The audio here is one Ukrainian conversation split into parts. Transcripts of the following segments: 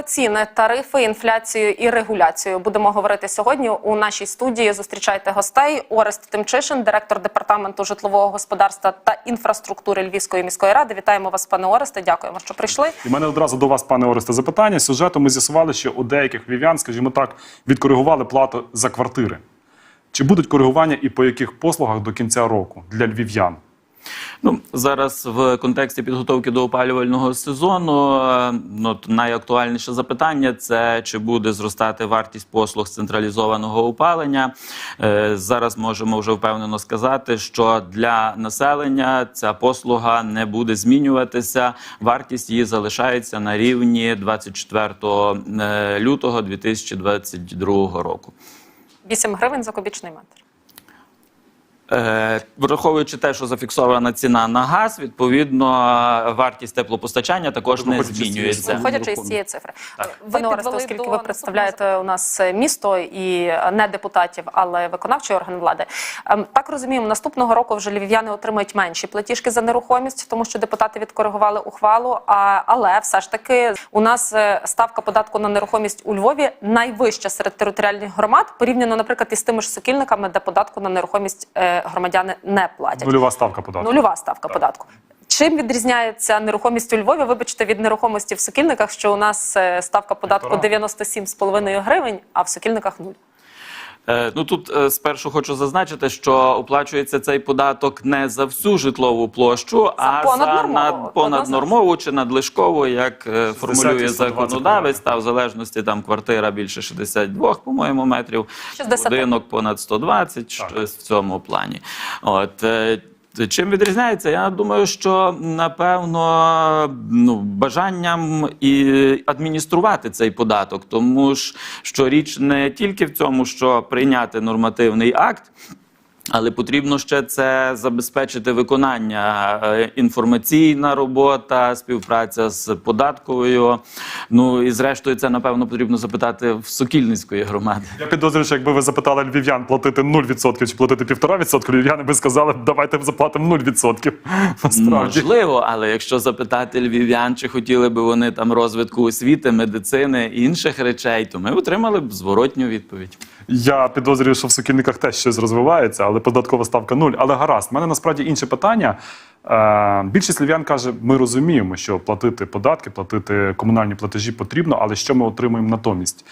Про ціни, тарифи, інфляцію і регуляцію будемо говорити сьогодні. У нашій студії зустрічайте гостей. Орест Тимчишин, директор департаменту житлового господарства та інфраструктури Львівської міської ради. Вітаємо вас, пане Оресте. Дякуємо, що прийшли. І мене одразу до вас, пане Оресте, запитання. Сюжету ми з'ясували, що у деяких львів'ян, скажімо так, відкоригували плату за квартири. Чи будуть коригування і по яких послугах до кінця року для львів'ян? Ну зараз в контексті підготовки до опалювального сезону ну, найактуальніше запитання це чи буде зростати вартість послуг централізованого опалення. Е, Зараз можемо вже впевнено сказати, що для населення ця послуга не буде змінюватися. Вартість її залишається на рівні 24 е, лютого 2022 року. 8 гривень за кубічний метр. Е, Враховуючи те, що зафіксована ціна на газ, відповідно вартість теплопостачання також не з цієї змінюється. Виходячи із цієї цифри, Так. Ви Оресте, підвели оскільки до ви представляєте у нас місто і не депутатів, але виконавчий орган влади. ем, Так розуміємо, наступного року вже львів'яни отримають менші платіжки за нерухомість, тому що депутати відкоригували ухвалу. А але все ж таки у нас е, ставка податку на нерухомість у Львові найвища серед територіальних громад, порівняно, наприклад, із тими ж сокільниками, де податку на нерухомість е, громадяни не платять. Нульова ставка податку. Нульова ставка податку. Чим відрізняється нерухомість у Львові? Вибачте, від нерухомості в Сокільниках, що у нас е, ставка податку Півтора. 97,5 гривень, а в Сокільниках нуль. Е, Ну тут е, спершу хочу зазначити, що оплачується цей податок не за всю житлову площу, а за понаднормову, над понаднормову чи надлишкову, як е, формулює 60 і 120 законодавець, та в залежності там квартира більше 62, по-моєму, метрів, 60. будинок понад 120, щось в цьому плані. От Чим відрізняється? Я думаю, що напевно ну, бажанням і адмініструвати цей податок, тому що річ не тільки в цьому, що прийняти нормативний акт. Але потрібно ще це забезпечити виконання, е, інформаційна робота, співпраця з податковою. Ну і зрештою, це напевно потрібно запитати в Сокільницької громади. Я підозрюю, що якби ви запитали львів'ян платити 0% чи платити 1,5%, львів'яни би сказали, давайте заплатимо 0%. Насправді. Можливо, але якщо запитати львів'ян, чи хотіли би вони там розвитку освіти, медицини і інших речей, то ми отримали б зворотню відповідь. Я підозрюю, що в сукільниках теж щось розвивається, але податкова ставка нуль. Але гаразд, У мене насправді інше питання. Е, більшість львів'ян каже, ми розуміємо, що платити податки, платити комунальні платежі потрібно, але що ми отримуємо натомість?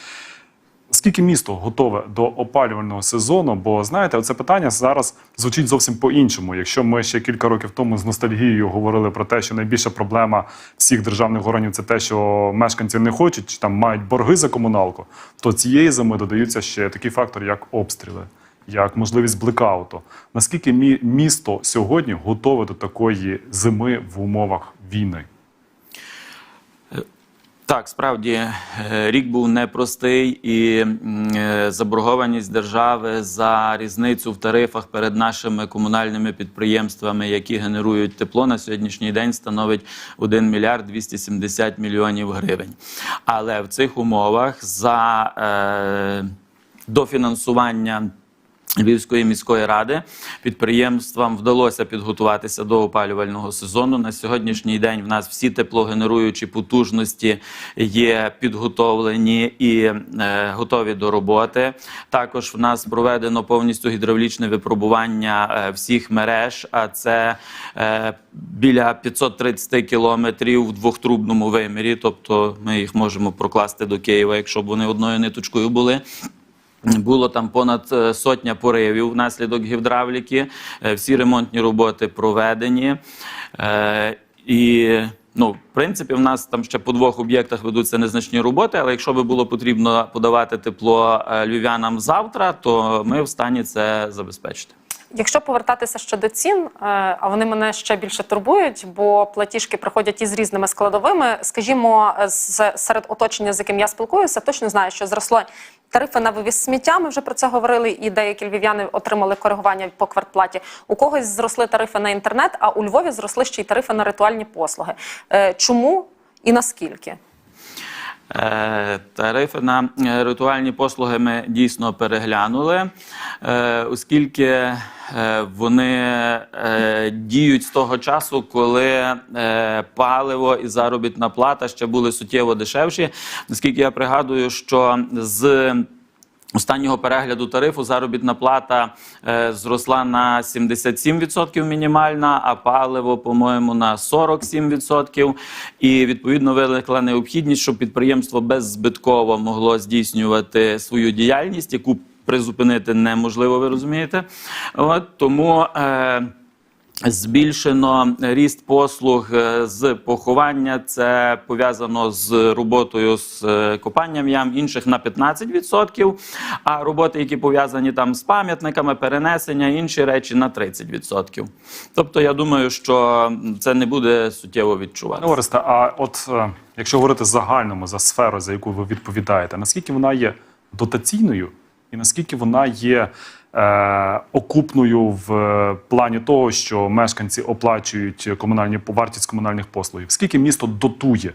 Скільки місто готове до опалювального сезону? Бо знаєте, це питання зараз звучить зовсім по-іншому. Якщо ми ще кілька років тому з ностальгією говорили про те, що найбільша проблема всіх державних органів це те, що мешканці не хочуть чи там мають борги за комуналку, то цієї зими додаються ще такий фактор, як обстріли, як можливість блекауту. Наскільки місто сьогодні готове до такої зими в умовах війни? Так, справді е, рік був непростий, і е, заборгованість держави за різницю в тарифах перед нашими комунальними підприємствами, які генерують тепло на сьогоднішній день, становить 1 мільярд 270 мільйонів гривень. Але в цих умовах за е, дофінансування. Львівської міської ради підприємствам вдалося підготуватися до опалювального сезону. На сьогоднішній день в нас всі теплогенеруючі потужності є підготовлені і е, готові до роботи. Також в нас проведено повністю гідравлічне випробування е, всіх мереж. А це е, біля 530 кілометрів в двохтрубному вимірі. Тобто ми їх можемо прокласти до Києва, якщо б вони одною ниточкою були. Було там понад е, сотня поривів внаслідок гідравліки. Е, Всі ремонтні роботи проведені. Е, І ну, в принципі, в нас там ще по двох об'єктах ведуться незначні роботи. Але якщо би було потрібно подавати тепло львів'янам завтра, то ми в стані це забезпечити. Якщо повертатися ще до цін, е, а вони мене ще більше турбують, бо платіжки приходять із різними складовими. Скажімо, з серед оточення, з яким я спілкуюся, точно знаю, що зросло тарифи на вивіз сміття. Ми вже про це говорили, і деякі львів'яни отримали коригування по квартплаті. У когось зросли тарифи на інтернет, а у Львові зросли ще й тарифи на ритуальні послуги. Е, Чому і наскільки? Е, Тарифи на е, ритуальні послуги ми дійсно переглянули, е, оскільки вони діють з того часу, коли паливо і заробітна плата ще були суттєво дешевші. Наскільки я пригадую, що з Останнього перегляду тарифу заробітна плата е, зросла на 77% мінімальна, а паливо, по-моєму, на 47%. І відповідно виникла необхідність, щоб підприємство беззбитково могло здійснювати свою діяльність, яку призупинити неможливо, ви розумієте. От тому. Е, Збільшено ріст послуг е, з поховання. Це пов'язано з роботою з е, копанням ям інших на 15%, а роботи, які пов'язані там з пам'ятниками, перенесення, інші речі на 30%. Тобто, я думаю, що це не буде суттєво відчувати. Пане Оресте, а от е, якщо говорити загальному за сферу, за яку ви відповідаєте, наскільки вона є дотаційною і наскільки вона є окупною в е, плані того, що мешканці оплачують комунальні вартість комунальних послуг. Скільки місто дотує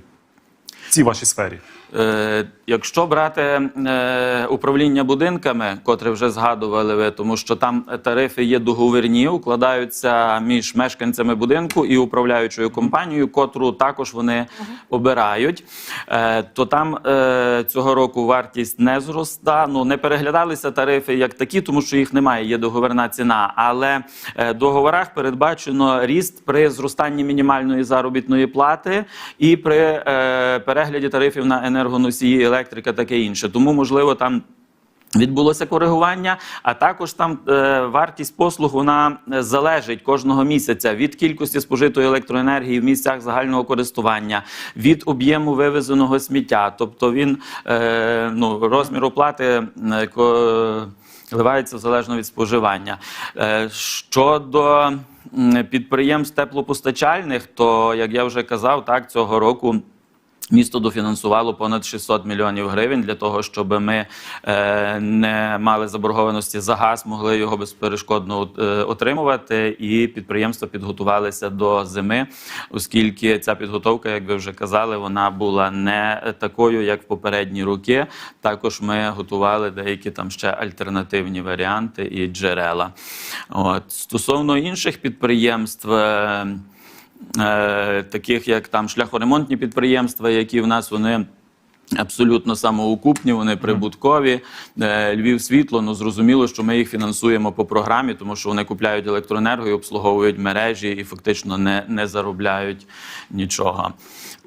в цій вашій сфері? Е, якщо брати е, управління будинками, котре вже згадували ви, тому що там тарифи є договірні, укладаються між мешканцями будинку і управляючою компанією, котру також вони обирають, е, то там цього року вартість не зроста. Ну не переглядалися тарифи як такі, тому що їх немає. Є договірна ціна. Але в договорах передбачено ріст при зростанні мінімальної заробітної плати і при перегляді тарифів на енергоносії, електрика, таке інше. Тому можливо там. Відбулося коригування, а також там е, вартість послуг вона е, залежить кожного місяця від кількості спожитої електроенергії в місцях загального користування, від об'єму вивезеного сміття. Тобто він е, ну, розмір оплати е, ко- коливається залежно від споживання. Е, щодо підприємств теплопостачальних, то як я вже казав, так цього року. Місто дофінансувало понад 600 мільйонів гривень для того, щоб ми е, не мали заборгованості за газ, могли його безперешкодно е, отримувати, і підприємства підготувалися до зими, оскільки ця підготовка, як ви вже казали, вона була не такою, як в попередні роки. Також ми готували деякі там ще альтернативні варіанти і джерела. От стосовно інших підприємств. е, таких як там шляхоремонтні підприємства, які в нас вони. Абсолютно самоокупні, вони прибуткові. Е, Львів світло, ну зрозуміло, що ми їх фінансуємо по програмі, тому що вони купляють електроенергію, обслуговують мережі і фактично не, не заробляють нічого.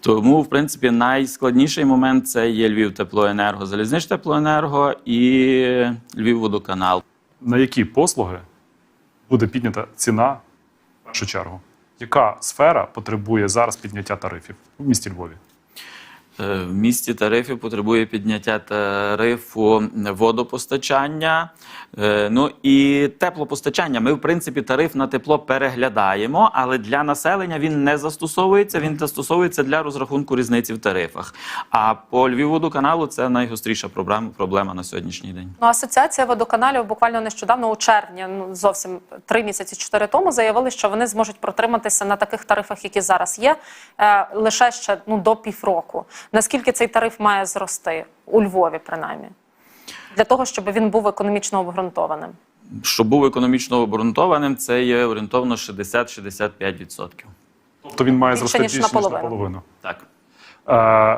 Тому, в принципі, найскладніший момент це є Львів теплоенерго, Залізнич теплоенерго і Львів водоканал. На які послуги буде піднята ціна в першу чергу? Яка сфера потребує зараз підняття тарифів в місті Львові? Е, В місті тарифів потребує підняття тарифу водопостачання, е, ну і теплопостачання. Ми, в принципі, тариф на тепло переглядаємо, але для населення він не застосовується. Він застосовується для розрахунку різниці в тарифах. А по Львівводоканалу це найгостріша проблема, проблема на сьогоднішній день. Ну, асоціація водоканалів буквально нещодавно у червні, ну зовсім три місяці, чотири тому, заявили, що вони зможуть протриматися на таких тарифах, які зараз є, е, лише ще ну до півроку. Наскільки цей тариф має зрости у Львові, принаймні, для того, щоб він був економічно обґрунтованим? Щоб був економічно обґрунтованим, це є орієнтовно 60-65%. Тобто він має Більше, зрости ніж більше ніж наполовину. наполовину. Так. Е,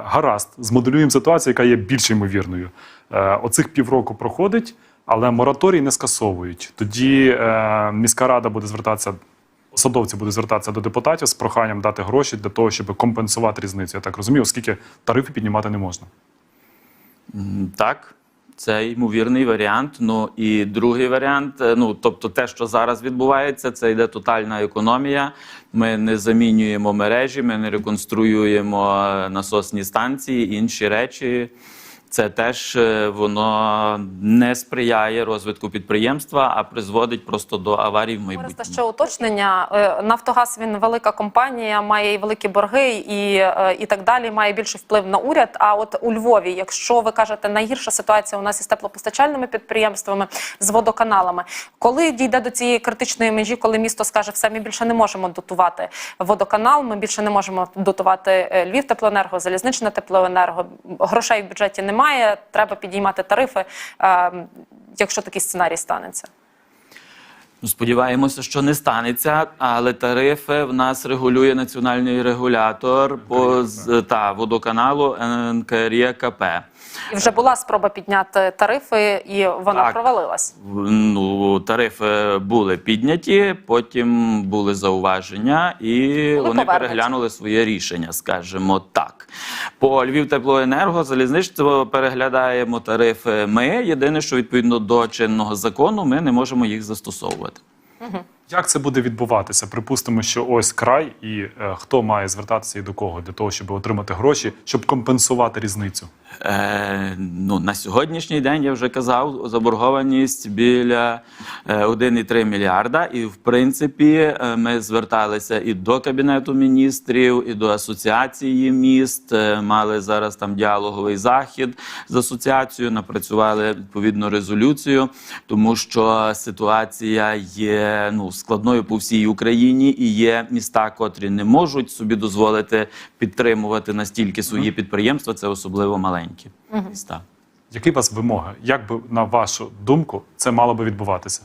гаразд, змоделюємо ситуацію, яка є більш ймовірною. Е, оцих півроку проходить, але мораторій не скасовують. Тоді е, міська рада буде звертатися, посадовці будуть звертатися до депутатів з проханням дати гроші для того, щоб компенсувати різницю. Я так розумію, оскільки тарифи піднімати не можна. Так, це ймовірний варіант. Ну і другий варіант, е, ну тобто, те, що зараз відбувається, це йде тотальна економія. Ми не замінюємо мережі, ми не реконструюємо е, насосні станції, інші речі. Це теж е, воно не сприяє розвитку підприємства, а призводить просто до аварій в майбутньому. ще уточнення. Е, Нафтогаз він велика компанія, має і великі борги, і, е, і так далі. Має більший вплив на уряд. А от у Львові, якщо ви кажете, найгірша ситуація у нас із теплопостачальними підприємствами, з водоканалами, коли дійде до цієї критичної межі, коли місто скаже, все, ми більше не можемо дотувати водоканал, ми більше не можемо дотувати Львів теплоенерго, залізничне теплоенерго, грошей в бюджеті немає, треба підіймати тарифи, е, якщо такий сценарій станеться. Ну, Сподіваємося, що не станеться, але тарифи в нас регулює національний регулятор по та водоканалу НКРЄКП. І вже була спроба підняти тарифи, і вона Так. провалилась. Ну, тарифи були підняті, потім були зауваження, і вони повернуті. переглянули своє рішення, скажімо так. По Львів теплоенерго залізничство переглядаємо тарифи. Ми єдине, що відповідно до чинного закону, ми не можемо їх застосовувати. Як це буде відбуватися? Припустимо, що ось край, і е, хто має звертатися і до кого для того, щоб отримати гроші, щоб компенсувати різницю. Е, ну, на сьогоднішній день я вже казав, заборгованість біля е, 1,3 мільярда. І в принципі е, ми зверталися і до кабінету міністрів, і до асоціації міст. Е, мали зараз там діалоговий захід з асоціацією, напрацювали відповідну резолюцію, тому що ситуація є ну складною по всій Україні, і є міста, котрі не можуть собі дозволити підтримувати настільки свої підприємства. Це особливо маленькі міста. Які у вас вимоги? Як би на вашу думку це мало би відбуватися?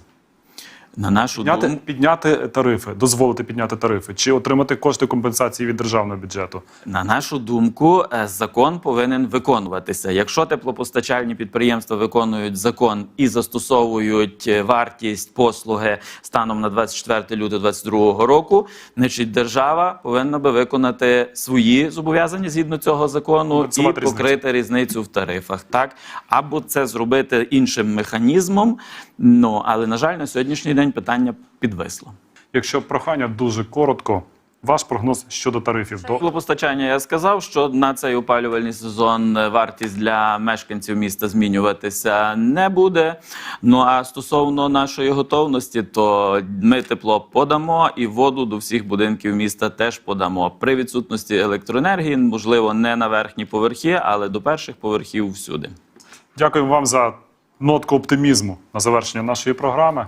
На нашу Підняти, думку, підняти тарифи, дозволити підняти тарифи, чи отримати кошти компенсації від державного бюджету? на нашу думку, е, закон повинен виконуватися. Якщо теплопостачальні підприємства виконують закон і застосовують е, вартість послуги станом на 24 лютого 2022 року, значить держава повинна би виконати свої зобов'язання згідно цього закону і Компенсувати різницю. покрити різницю в тарифах. Так або це зробити іншим механізмом. Ну але на жаль, на сьогоднішній день питання підвисло. Якщо прохання дуже коротко, ваш прогноз щодо тарифів до Теплопостачання я сказав, що на цей опалювальний сезон е, вартість для мешканців міста змінюватися не буде. Ну а стосовно нашої готовності, то ми тепло подамо і воду до всіх будинків міста теж подамо. При відсутності електроенергії, можливо, не на верхні поверхи, але до перших поверхів всюди. дякуємо вам за нотку оптимізму на завершення нашої програми.